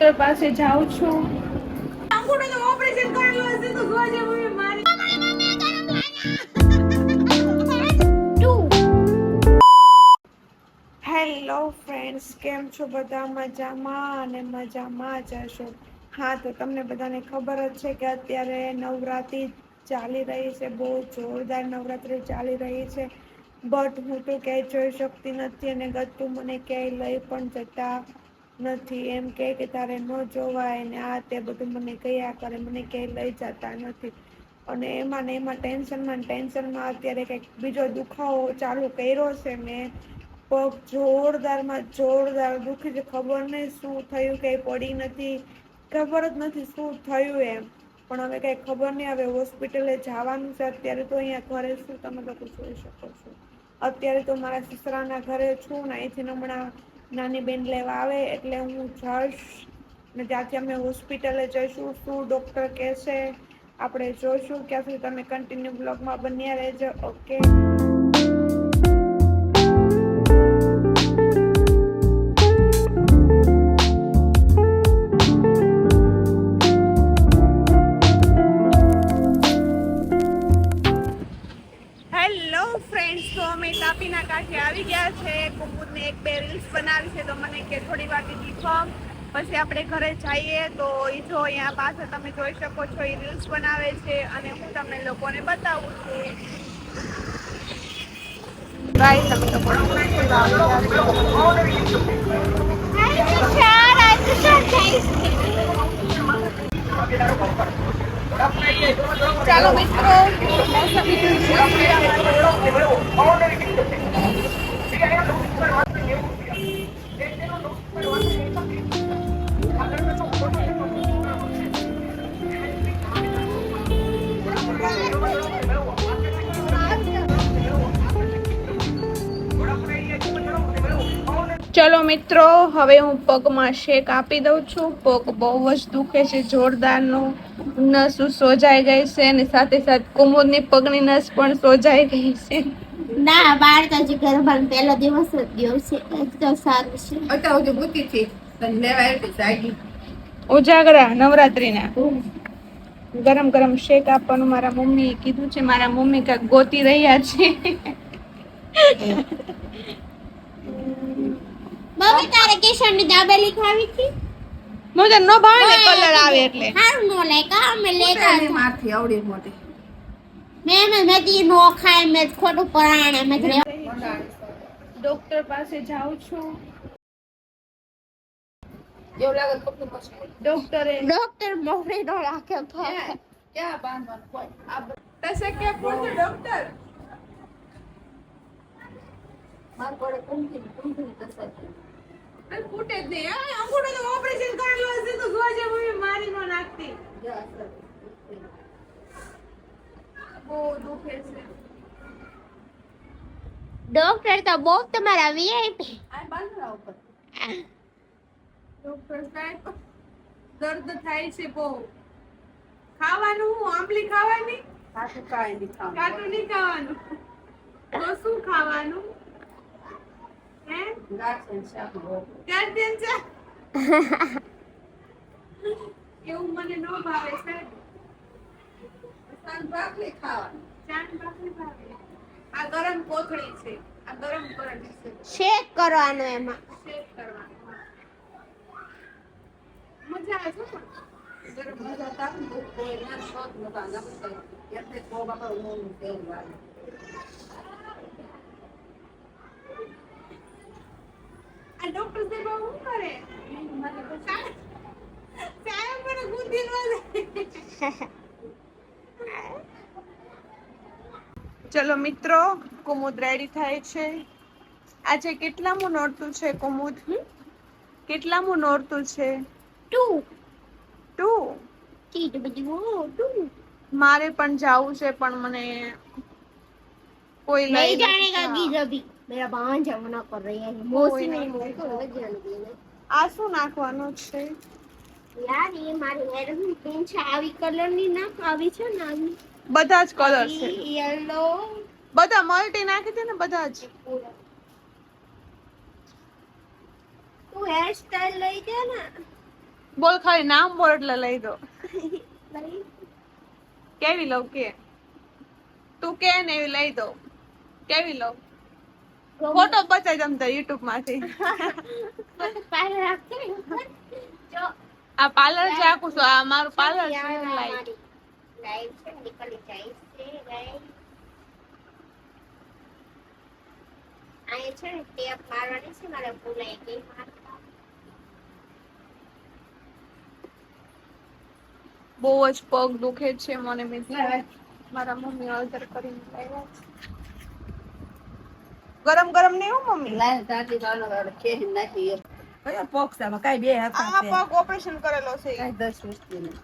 Doctor પાસે જાઉં છું. ઓપરેશન કરેલું હશે તો જોજે મમ્મી હેલો ફ્રેન્ડ્સ કેમ છો બધા? મજામાં અને મજામાં જ હશો. હા તો તમને બધાને ખબર જ છે કે અત્યારે નવરાત્રિ ચાલી રહી છે. બહુ જોરદાર નવરાત્રિ ચાલી રહી છે. બટ હું તો ક્યાંય જોઈ શકતી નથી અને ગતું મને ક્યાંય લઈ પણ જતા નથી. એમ કહે કે તારે ન જોવાય ને આ તે બધું મને કયા કરે, મને ક્યાંય લઈ જતા નથી. અને એમાં ને એમાં ટેન્શનમાં ટેન્શનમાં અત્યારે કંઈક બીજો દુખાવો ચાલુ કર્યો છે મેં. પગ જોરદારમાં જોરદાર દુખી છે. ખબર નહીં શું થયું, કંઈ પડી નથી. ખબર જ નથી શું થયું એમ. પણ હવે કંઈ ખબર નહીં, હવે હોસ્પિટલે જવાનું છે. અત્યારે તો અહીંયા ઘરે શું તમે લોકો જોઈ શકો છો. અત્યારે તો મારા સસરાના ઘરે છું ને અહીંથી હમણાં નાની બેન લેવા આવે એટલે હું જઈશ. ને ત્યાંથી અમે હોસ્પિટલે જઈશું. શું ડૉક્ટર કહેશે, આપણે જોઈશું. ક્યાં સુધી તમે કન્ટિન્યુ બ્લોગમાં બન્યા રહેજો. ઓકે ફ્રેન્ડ્સ તો અમે તાપીના કાંઠે આવી ગયા છે. કુમુદને એક બે રીલ્સ બનાવી છે તો મને કે થોડી વાર દીખો પછી આપણે ઘરે જઈએ તો એ જો અહીંયા પાછળ તમે જોઈ શકો છો એ રીલ્સ બનાવે છે અને હું તમને લોકોને બતાવું છું. ચાલો મિત્રો Come on, ચલો મિત્રો હવે હું પગમાં શેક આપી દઉં છું. પગ બહુ જ દુખે છે જોરદારનો નસ સોજાઈ ગઈ છે અને સાથે સાથે કુમુદની પગની નસ પણ સોજાઈ ગઈ છે. ના બાર તો હજી ગરબાનો પહેલો દિવસ જ ગયો છે. એ તો સારું છે. અત્યારે સુધી બુતી છે તને લેવાય તો જાગી. ઉજાગરા નવરાત્રીના. ગરમ ગરમ શેક આપવાનું મારા મમ્મીએ કીધું છે. મારા મમ્મી કાંઈક ગોતી રહ્યા છે. મમ્મી તારે કેશવની દાબેલી ખાવી હતી? મને ન ભાવે ને કલર આવે એટલે. હારું નો લે કા અમે લેતા હતા. મારથી આવડી મોટી. મેં મેં મેં તી નો ખાય મેં ખોટું પરાણે મેં રે ડોક્ટર પાસે જાઉં છું. એવું લાગે તો કપડું મસ્ત ડોક્ટરે ડોક્ટર મોકલી નો રાખ્યો તો ક્યાં? બાંધવાનું? કોઈ આ બધું તસે કે પૂછો ડોક્ટર. માર પડે કુંભી કુંભી તસે અરે ફૂટે જ નહીં. આ અંગૂઠાનું ઓપરેશન કરેલું હશે તો જોજે મમ્મી મારી નો નાખતી. બહુ દુખે છે. ડોક્ટર તો બહુ તમારા વીઆઈપી આ બાંધરા ઉપર. ડોક્ટર સાહેબ દર્દ થાય છે બહુ. ખાવાનું હું આંબલી ખાવાની? કાઠું કાઈ નહીં ખાવાનું. કાટું નહીં ખાવાનું. તો શું ખાવાનું હે ગાંઠિયા ને શાક રોટલી. ગાર્ડિયન છે એવું મને ન ભાવે છે આ ગરમ કોથળી છે આ ગરમ કરવાની છે શેક કરવાનો એમાં શેક કરવાનું મજા આવે છે ગરમ મજા તાપ ને કોઈ ના શોધ નતા નમસ્તે. એટલે તો બાપા ઊંઘ તેલ વાળું. આ ડોક્ટર સાહેબ હું કરે? સાહેબ મને ગુંદી ન ચલો મિત્રો કુમુદ રેડી થાય છે. આજે કેટલામું નોરતું છે કુમુદ? કેટલામું નોરતું છે? ટુ. ટુ. કીટ બધી ટુ. મારે પણ જાવું છે પણ મને કોઈ લઈ જાણે કાકી જબી મેરા બાણ જમના કર રહી હે મોસી નહીં મોકો લગ જલ્દી ને આ શું નાખવાનું છે યાર એ મારી હેર ની પેન છે આવી કલર ની ના આવી છે ને આવી બધા જ કલર છે યલો બધા મલ્ટી નાખી દે ને બધા જ તું હેર સ્ટાઈલ લઈ દે ને બોલ ખાલી નામ બોલ એટલે લઈ દો કેવી લઉં કે તું કે ને એવી લઈ દો કેવી લઉં ફોટો બચાવી દમ તો યુટ્યુબમાંથી. આ પાર્લર છે આખું શું? આ મારું પાર્લર છે લાઈવ છે નીકળી જાય છે છે ને ટેપ મારવાની છે મારે ભૂલાઈ ગઈ. બહુ જ પગ દુખે છે મને મિત્ર મારા મમ્મી ઓર્ડર કરીને લાવ્યા છે. ગરમ ગરમ નહીં હો મમ્મી? લાય દાદી વાળો વાળો કે નાખી કયો પોક આમાં કાંઈ બે આ હતા તે. પગ ઓપરેશન કરેલો છે. કાંઈ દસ વર્ષથી નહીં.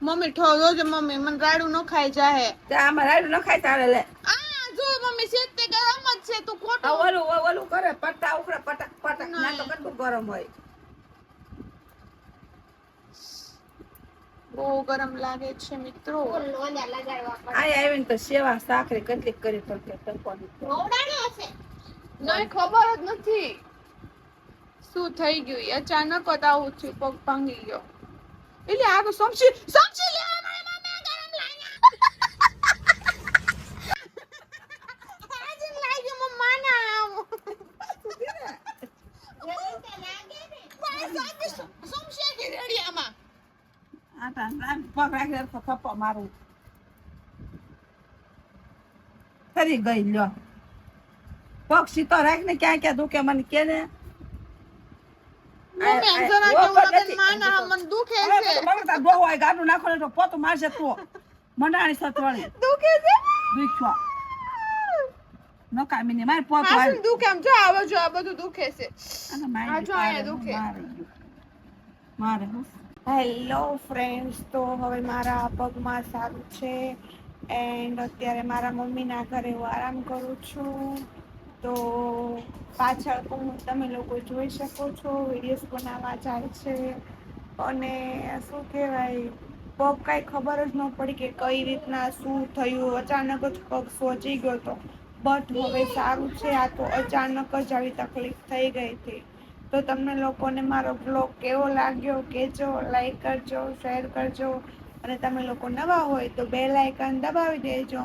મમ્મી ઠો જોજે મમ્મી મને રાડું ન ખાઈ જાહે. તે આમાં રાડું ન ખાય તારે લે. આ જો મમ્મી છે તે ગરમ જ છે? તું આ ખોટું ઓલું ઓલું કરે પટ્ટા ઉખડે પટક પટક ના તો કેટલું ગરમ હોય. બહુ ગરમ લાગે છે મિત્રો. આ આવી તો સેવા સાખરે કેટલીક કરી તો કે તરફોની. મોવડાનો હશે. નહીં ખબર જ નથી. શું થઈ ગયું? અચાનક જ આવું થયું પગ ભાંગી ગયો. એટલે આ તો સમજી સમજી લેવા મળે મમ્મી ગરમ લાગ્યા આજે લાગ્યું મમ્મા ના આવું ગરમ તો લાગે ને બસ સમજી સમજી કે રેડિયામાં આ તો આમ પગ રાખી રાખો ખપ્પો મારું. ફરી ગઈ લ્યો. પગ રાખ ને ક્યાં ક્યાં દુખે મને કે ને. તો બગડતા ડોહો હોય ગાડું નાખો ને તો પોતું મારશે તો. મંડાણી સતવાળી દુખે છે? દુખ્યો. નકામી ને મારે પોતું આવી દુખે? આમ જો આવો જો આ બધું દુખે છે. આ જો અહીંયા દુખે. મારે હેલો ફ્રેન્ડ્સ તો હવે મારા પગમાં સારું છે. એન્ડ અત્યારે મારા મમ્મીના ઘરે હું આરામ કરું છું. તો પાછળ તો હું તમે લોકો જોઈ શકો છો. વિડીયોઝ બનાવવા જાય છે. અને શું કહેવાય, પગ કાંઈ ખબર જ ન પડી કે કઈ રીતના શું થયું. અચાનક જ પગ સોચી ગયો હતો બટ હવે સારું છે. આ તો અચાનક જ આવી તકલીફ થઈ ગઈ હતી. તો તમને લોકોને મારો બ્લોગ કેવો લાગ્યો કહેજો લાઈક કરજો શેર કરજો. અને તમે લોકો નવા હોય તો બે લાઇકન દબાવી દેજો.